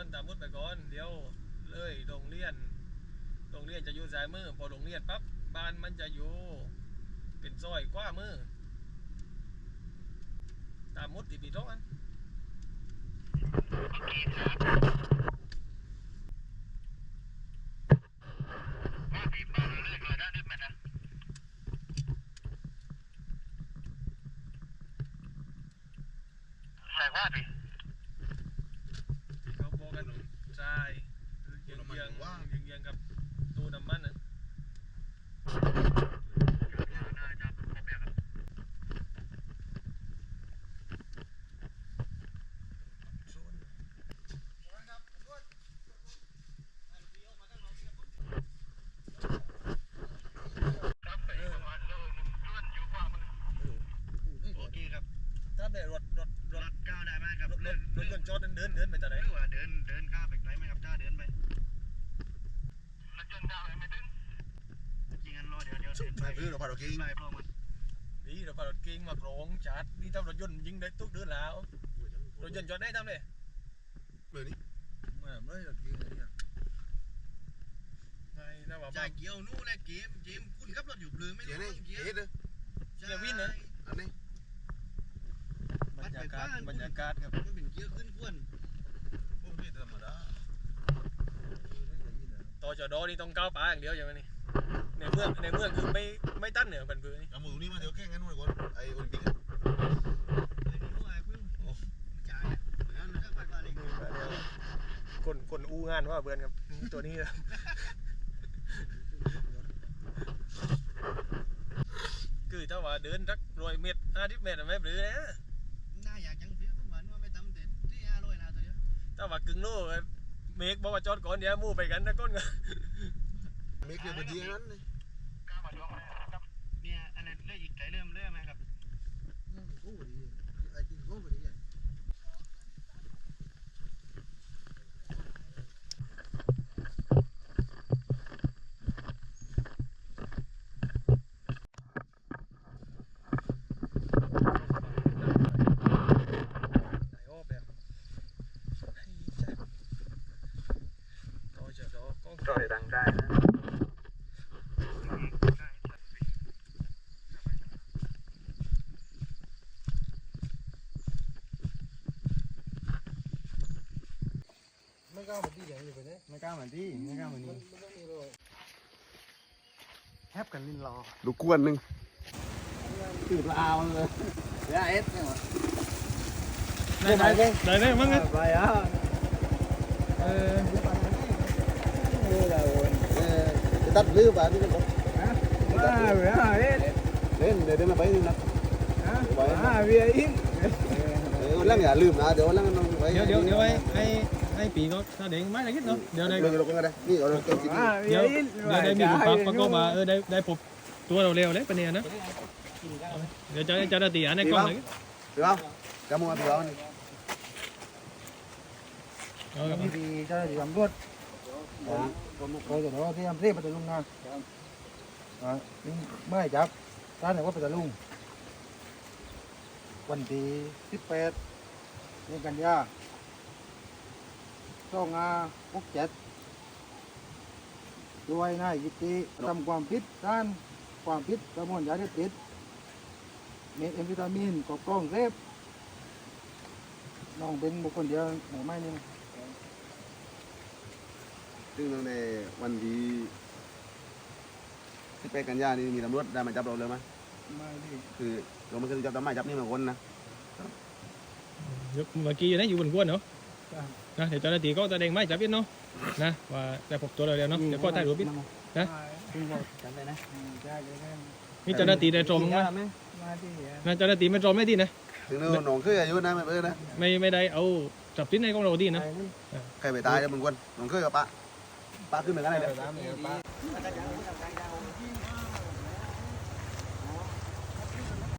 อนตามมุดไปก่อนเดี๋ยวเลยโรงเรียนโรงเรียนจะอยู่สายมือพอโรงเรียนปั๊บบ้านมันจะอยู่เป็นซอยกว้ามือตามมุดติปีท้องอัน ใส่ว่าดิ ที่เขาบอก ใช่เยืองยังยังยังกับตู้น้ำมันน่ะถ้าได้รถรถรถ ก้าวได้ไหม ครับรถรเลื่อถนรถยนต์จอดเดินเดินเดินไปแต่ไหนหรือว่าเดินเดินข้ามไปไกลไหมครับจ้าเดินไปรถยนต์ก้าวไปไม่ถึงจริงงั้นรอเดี๋ยวเดี๋ยวเดินไปไม่พื้นเราพาเรากิ้งไล่พวกมันดีเราพารถเก่งมากรองจัดนี่ถ้ารถยนต์ยิงได้ทุกเดือนแล้วรถยนต์จอดได้ทำเลยเลยนี่มาไม่เรากิ้งอะไรเนี่ยไงถ้าว่าจ่ายเกี่ยวนู่นแหละเกมเกมคุณขับรถอยู่หรือไม่เกียรู้ร์นี่เกียเกียร์เลย เกียร์วินนะ อันนี้ บรรยากาศบรรยากาศครับมันเป็นเกียร์ขึ้นกวนพวกนี้ธรรมดาต่อจอดอนี่ต้องก้าวป่าอย่างเดียวใช่ไหมนี่ในเมืองในเมืองคือไม่ไม่ตั้นเหนือบันเบือนี่เอามือนี่มาเดี๋ยวแข่งกันหน่อยก่อนไอ้โอลิมปิกไอ้นี่รู้ไอ้คุณจ่ายแล้วมันก็ไปก่อนเลยคนคนอู้งานว่าเบือนครับนี่ตัวนี้ครับคือถ้าว่าเดินสักร้อยเมตรห้าสิบเมตรไม่เบือนะ ถ้าว่ากึ่งโลเมฆบอกว่าจอดก่อนเดี๋ยวมู่ไปกันนะก้นกันไม่เกี่ยวกับดีนั้นเลยเนี่ยอันนั้นเลื่อยอีกไกลเริ่มเลื่อยไหมครับไอ้กิ้งโก้พอดีอะไหนออกแล้วให้จัดต่อจอดอกล้อง ต่อยดังได้นะ ไม่กล้ามาดีอย่างนี้ไปเลยไม่กล้าเหมือนที่ไม่กล้าเหมือนนี้แทบกันลินรอลูกกวนหนึ่งตื่นลาวเลยเดี๋ยวเอสเนี่ยได้ไหมได้ไหมมั้งไปอะเออเออเราจะตัดลื้อป่ะนี่กันว่าเดี๋ยวเอสเล่นเดี๋ยวมาไปนี่นะว่าเวียอินเออแล้วอย่าลืมนะเดี๋ยวแล้วน้องไปเดี๋ยวเดี๋ยวเดี๋ยวให้ ให้ให้ปีก็ถ้าเด็กไม่ได้คิดเนาะเดี๋ยวได้เดี๋ยวเราก็ได้นี่เราเก่งจริงว่าเวีเดี๋ยยวอินเดี๋ยวได้มีผู้ปกประกอบมาเออได้ได้พบตัวเราเร็วเลยปะเนี่ยนะเดี๋ยวจะจะได้ตีอันในกล้องเลยถูกป่ะจะมัวถูกป่ะนี่เอาครับดีเจ้าหน้าที่ตำรวจเคยจะบอกว่าที่อำเภอปัตตาลุงนะอ่านี่เมื่อไหร่จับร้านไหนว่าปัตตาลุง วันที่สิบแปดนี่กันยา สองอาหกเจ็ดด้วยนายกิติทำความผิดด้านความผิดประมวลยาเสพติดเมทแอมเฟตามีนกอบกล้องเสพน้องเป็นบุคคลเดียวหมู่ไม่นี่นะซึ่งในวันที่ที่ไปกันยานี่มีตำรวจได้มาจับเราเลยไหมไม่ดีคือเราไม่เคยจับทำไมจับนี่มาคนนะเมื่อกี้นะอยู่บนกวนเนาะ นะเดี๋ยวจะได้ตีก็จะเด้งไม่จับยินเนาะนะว่าได้พบตัวเราแล้วเนาะเดี๋ยวก็ถ่ายรูปปิดนะจำได้นะได้เลยแม่นี่เจ้าหน้าที่ได้ตรงนะมาที่นะเจ้าหน้าที่ไม่ตรงไม่ดีนะถึงเราหนองเคยอายุนะไม่เออนะไม่ไม่ได้เอาจับทิ้นในของเราดีนะใครไปตายแล้วมึงคนหนองเคยกับปะปะขึ้นเหมือนกันเลยตามเลยป้า